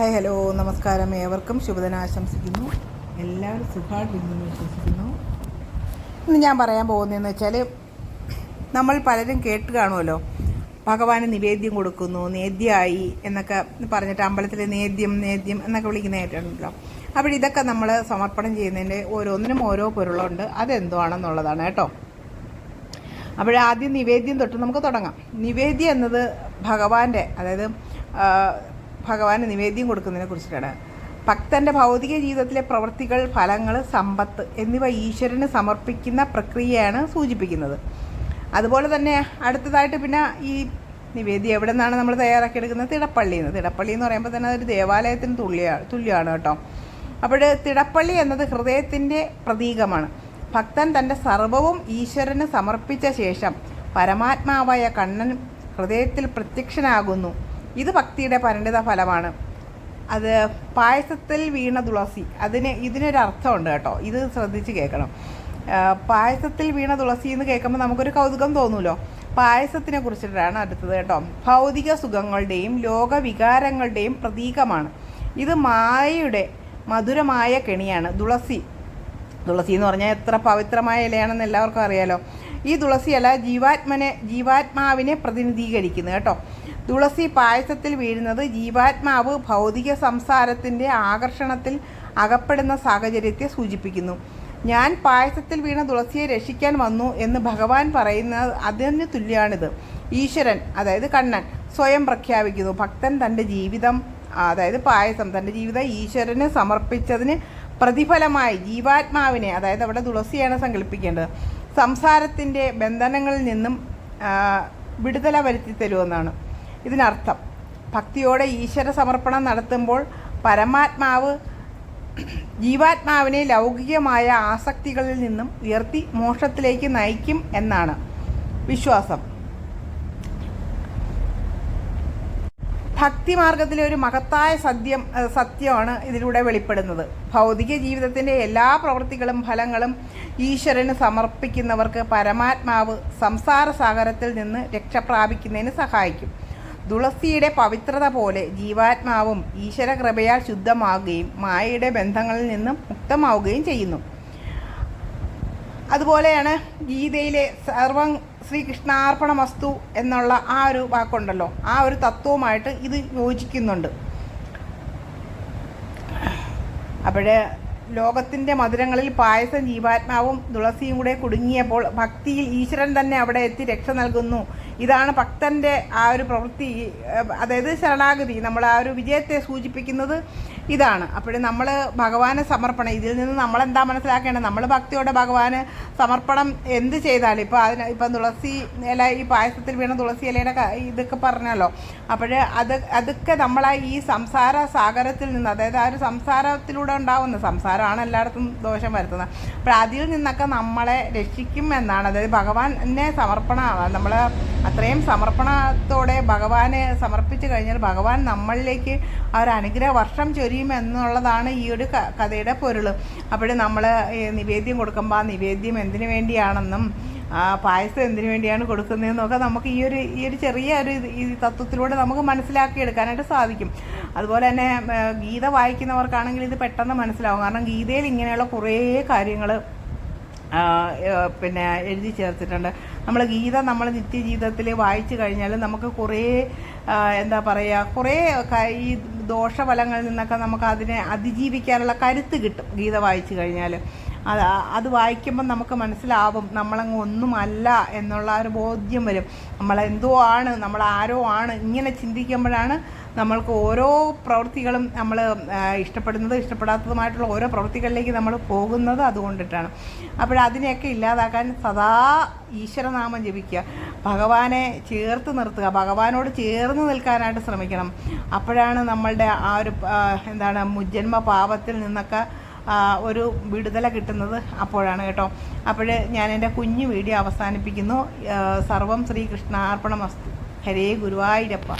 Hi hello നമസ്കാരം. ഏവർക്കും ശുഭദിനം ആശംസിക്കുന്നു എല്ലാവരും സുഖമായിട്ടിരിക്കുന്നു വിശ്വസിക്കുന്നു. ഇന്ന് ഞാൻ പറയാൻ പോകുന്നതെന്ന് വെച്ചാൽ നമ്മൾ പലരും കേട്ട് കാണുമല്ലോ. ഭഗവാന് നിവേദ്യം കൊടുക്കുന്നു നേദ്യമായി എന്നൊക്കെ പറഞ്ഞിട്ട് അമ്പലത്തിൽ നേദ്യം നേദ്യം എന്നൊക്കെ വിളിക്കുന്ന കേട്ടിട്ടുണ്ടല്ലോ. അപ്പോൾ ഇതൊക്കെ നമ്മൾ സമർപ്പണം ചെയ്യുന്നതിന്റെ ഓരോന്നിനും ഓരോ പൊരുളുണ്ട്. അതെന്തുവാണെന്നുള്ളതാണ് കേട്ടോ. അപ്പോൾ ആദ്യം നിവേദ്യം തൊട്ട് നമുക്ക് തുടങ്ങാം. നിവേദ്യം എന്നത് ഭഗവാന്റെ അതായത് ഭഗവാന് നിവേദ്യം കൊടുക്കുന്നതിനെ കുറിച്ചിട്ടാണ്. ഭക്തന്റെ ഭൗതിക ജീവിതത്തിലെ പ്രവൃത്തികൾ ഫലങ്ങൾ സമ്പത്ത് എന്നിവ ഈശ്വരന് സമർപ്പിക്കുന്ന പ്രക്രിയയാണ് സൂചിപ്പിക്കുന്നത്. അതുപോലെ തന്നെ അടുത്തതായിട്ട് പിന്നെ ഈ നിവേദ്യം എവിടെ നിന്നാണ് നമ്മൾ തയ്യാറാക്കിയെടുക്കുന്നത്? തിടപ്പള്ളിയിൽ നിന്ന് തിടപ്പള്ളി എന്ന് പറയുമ്പോൾ തന്നെ അതൊരു ദേവാലയത്തിന് തുല്യ തുല്യമാണ് കേട്ടോ. അപ്പോൾ തിടപ്പള്ളി എന്നത് ഹൃദയത്തിന്റെ പ്രതീകമാണ്. ഭക്തൻ തന്റെ സർവവും ഈശ്വരന് സമർപ്പിച്ച ശേഷം പരമാത്മാവായ കണ്ണൻ ഹൃദയത്തിൽ പ്രത്യക്ഷനാകുന്നു. ഇത് ഭക്തിയുടെ പരിണിത ഫലമാണ്. അത് പായസത്തിൽ വീണ തുളസി. അതിന് ഇതിനൊരർത്ഥമുണ്ട് കേട്ടോ. ഇത് ശ്രദ്ധിച്ച് കേൾക്കണം. പായസത്തിൽ വീണ തുളസി എന്ന് കേൾക്കുമ്പോൾ നമുക്കൊരു കൗതുകം തോന്നുമല്ലോ പായസത്തിനെ കുറിച്ചിട്ടാണ് അടുത്തത് കേട്ടോ. ഭൗതിക സുഖങ്ങളുടെയും ലോകവികാരങ്ങളുടെയും പ്രതീകമാണ്. ഇത് മായയുടെ മധുരമായ കെണിയാണ്. തുളസി. തുളസി എന്ന് പറഞ്ഞാൽ എത്ര പവിത്രമായ ഇലയാണെന്ന് എല്ലാവർക്കും അറിയാലോ. ഈ തുളസി ജീവാത്മനെ ജീവാത്മാവിനെ പ്രതിനിധീകരിക്കുന്നു കേട്ടോ. തുളസി പായസത്തിൽ വീഴുന്നത് ജീവാത്മാവ് ഭൗതിക സംസാരത്തിന്റെ ആകർഷണത്തിൽ അകപ്പെടുന്ന സാഹചര്യത്തെ സൂചിപ്പിക്കുന്നു. ഞാൻ പായസത്തിൽ വീണ തുളസിയെ രക്ഷിക്കാൻ വന്നു എന്ന് ഭഗവാൻ പറയുന്നത് അതിന് തുല്യമാണിത് ഈശ്വരൻ അതായത് കണ്ണൻ സ്വയം പ്രഖ്യാപിക്കുന്നു. ഭക്തൻ തന്റെ ജീവിതം അതായത് പായസം തന്റെ ജീവിതം ഈശ്വരന് സമർപ്പിച്ചതിന് പ്രതിഫലമായി ജീവാത്മാവിനെ അതായത് അവിടെ തുളസിയാണ് സങ്കല്പിക്കേണ്ടത്. സംസാരത്തിന്റെ ബന്ധനങ്ങളിൽ നിന്നും വിടുതല വരുത്തി തരുമെന്നാണ്. ഇതിനർത്ഥം ഭക്തിയോടെ ഈശ്വര സമർപ്പണം നടത്തുമ്പോൾ പരമാത്മാവ് ജീവാത്മാവിനെ ലൗകികമായ ആസക്തികളിൽ നിന്നും ഉയർത്തി മോക്ഷത്തിലേക്ക് നയിക്കും എന്നാണ് വിശ്വാസം. ഭക്തിമാർഗത്തിലെ ഒരു മഹത്തായ സത്യം സത്യമാണ് ഇതിലൂടെ വെളിപ്പെടുന്നത്. ഭൗതിക ജീവിതത്തിന്റെ എല്ലാ പ്രവൃത്തികളും ഫലങ്ങളും ഈശ്വരന് സമർപ്പിക്കുന്നവർക്ക് പരമാത്മാവ് സംസാര സാഗരത്തിൽ നിന്ന് രക്ഷ പ്രാപിക്കുന്നതിന് സഹായിക്കും. തുളസിയുടെ പവിത്രത പോലെ ജീവാത്മാവും ഈശ്വര കൃപയാൽ ശുദ്ധമാവുകയും മായയുടെ ബന്ധങ്ങളിൽ നിന്നും മുക്തമാവുകയും ചെയ്യുന്നു. അതുപോലെയാണ് ഗീതയിലെ സർവം ശ്രീകൃഷ്ണാർപ്പണ വസ്തു എന്നുള്ള ആ ഒരു വാക്കുണ്ടല്ലോ. ആ ഒരു തത്വവുമായിട്ട് ഇത് യോജിക്കുന്നുണ്ട്. അപ്പോഴ് ലോകത്തിന്റെ മധുരങ്ങളിൽ പായസം ജീവാത്മാവും തുളസിയും കൂടെ കുടുങ്ങിയപ്പോൾ ഭക്തിയിൽ ഈശ്വരൻ തന്നെ അവിടെ എത്തി രക്ഷ നൽകുന്നു. ഇതാണ് ഭക്തന്റെ ആ ഒരു പ്രവൃത്തി. അതായത് ശരണാഗതി. നമ്മൾ ആ ഒരു വിജയത്തെ സൂചിപ്പിക്കുന്നത് ഇതാണ്. അപ്പോഴും നമ്മൾ ഭഗവാന് സമർപ്പണം. ഇതിൽ നിന്ന് നമ്മൾ എന്താ മനസ്സിലാക്കേണ്ടത്? നമ്മൾ ഭക്തിയോടെ ഭഗവാന് സമർപ്പണം എന്ത് ചെയ്താലും ഇപ്പോൾ അതിന് ഇപ്പം തുളസി ഇല ഈ പായസത്തിൽ വീണ തുളസി ഇലയുടെ ഇതൊക്കെ പറഞ്ഞല്ലോ. അപ്പോൾ അത് അതൊക്കെ നമ്മളാ ഈ സംസാര സാഗരത്തിൽ നിന്ന് അതായത് ആ ഒരു സംസാരത്തിലൂടെ ഉണ്ടാവുന്ന സംസാരമാണ് എല്ലായിടത്തും ദോഷം വരുത്തുന്നത്. അപ്പോൾ അതിൽ നിന്നൊക്കെ നമ്മളെ രക്ഷിക്കും എന്നാണ്. അതായത് ഭഗവാനെ സമർപ്പണമാണ്. നമ്മൾ അത്രയും സമർപ്പണത്തോടെ ഭഗവാനെ സമർപ്പിച്ചു കഴിഞ്ഞാൽ ഭഗവാൻ നമ്മളിലേക്ക് ആ ഒരു അനുഗ്രഹ വർഷം ചൊരിയുമെന്നുള്ളതാണ് ഈ ഒരു കഥയുടെ പൊരുൾ. അപ്പോൾ നമ്മൾ നിവേദ്യം കൊടുക്കുമ്പോൾ ആ നിവേദ്യം എന്തിനു വേണ്ടിയാണെന്നും പായസം എന്തിനു വേണ്ടിയാണ് കൊടുക്കുന്നതെന്നൊക്കെ നമുക്ക് ഈ ഒരു ഈ ഒരു ചെറിയ ഒരു ഈ തത്വത്തിലൂടെ നമുക്ക് മനസ്സിലാക്കിയെടുക്കാനായിട്ട് സാധിക്കും. അതുപോലെ തന്നെ ഗീത വായിക്കുന്നവർക്കാണെങ്കിൽ ഇത് പെട്ടെന്ന് മനസ്സിലാവും. കാരണം ഗീതയിൽ ഇങ്ങനെയുള്ള കുറേ കാര്യങ്ങൾ പിന്നെ എഴുതി ചേർത്തിട്ടുണ്ട്. നമ്മൾ ഗീത നമ്മൾ നിത്യജീവിതത്തിൽ വായിച്ചു കഴിഞ്ഞാൽ നമുക്ക് കുറേ എന്താ പറയുക കുറേ ഈ ദോഷഫലങ്ങളിൽ നിന്നൊക്കെ നമുക്ക് അതിനെ അതിജീവിക്കാനുള്ള കരുത്ത് കിട്ടും ഗീത വായിച്ചു കഴിഞ്ഞാൽ അത് അത് വായിക്കുമ്പോൾ നമുക്ക് മനസ്സിലാവും നമ്മളങ്ങ് ഒന്നുമല്ല എന്നുള്ള ഒരു ബോധ്യം വരും. നമ്മളെന്തോ ആണ് നമ്മൾ ആരോ ആണ് ഇങ്ങനെ ചിന്തിക്കുമ്പോഴാണ് നമ്മൾക്ക് ഓരോ പ്രവൃത്തികളും നമ്മൾ ഇഷ്ടപ്പെടുന്നത് ഇഷ്ടപ്പെടാത്തതുമായിട്ടുള്ള ഓരോ പ്രവൃത്തികളിലേക്ക് നമ്മൾ പോകുന്നത് അതുകൊണ്ടിട്ടാണ്. അപ്പോൾ അതിനെയൊക്കെ ഇല്ലാതാക്കാൻ സദാ ഈശ്വരനാമം ജപിക്കുക. ഭഗവാനെ ചേർത്ത് നിർത്തുക. ഭഗവാനോട് ചേർന്ന് നിൽക്കാനായിട്ട് ശ്രമിക്കണം. അപ്പോഴാണ് നമ്മളുടെ ആ ഒരു എന്താണ് മുജ്ജന്മ പാപത്തിൽ നിന്നൊക്കെ ഒരു വിടുതല കിട്ടുന്നത് അപ്പോഴാണ് കേട്ടോ. അപ്പോൾ ഞാൻ എന്റെ കുഞ്ഞു വീഡിയോ അവസാനിപ്പിക്കുന്നു. സർവം ശ്രീകൃഷ്ണാർപ്പണമസ്തു. ഹരേ ഗുരുവായൂരപ്പ.